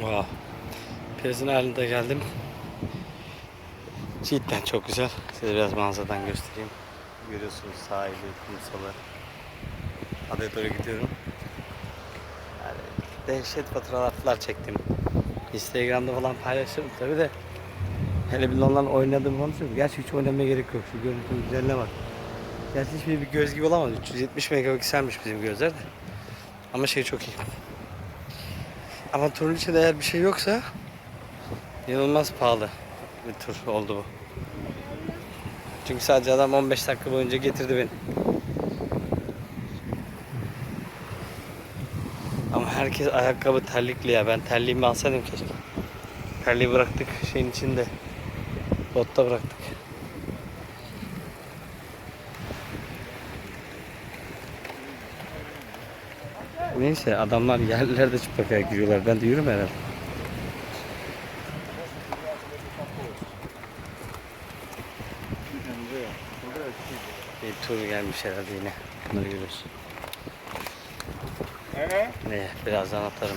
Wow. Prizin halinde geldim. Cidden çok güzel. Size biraz manzaradan göstereyim. Görüyorsunuz sahili, kumsalı. Adaya doğru gidiyorum. Yani dehşet fotoğraflar çektim. Instagram'da falan paylaşırım tabi de. Hele bir onlarla oynadığım konuşuyorum. Gerçi hiç oynamaya gerek yok. Şu görüntünün güzelliğine bak. Gerçi hiçbir bir göz gibi olamaz. 370 megapikselmiş bizim gözler de. Ama şey çok iyi. Ama turun içinde eğer bir şey yoksa inanılmaz pahalı bir tur oldu bu. Çünkü sadece adam 15 dakika boyunca getirdi beni. Ama herkes ayakkabı terlikli ya. Ben terliğimi alsaydım keşke. Terliği bıraktık şeyin içinde. Botta bıraktık. Neyse adamlar yerlerde çıplak ayak yürüyorlar. Ben de yürürüm herhalde. Bir tur gelmiş herhalde yine. Bunları görüyoruz. Evet. Ne birazdan atarım.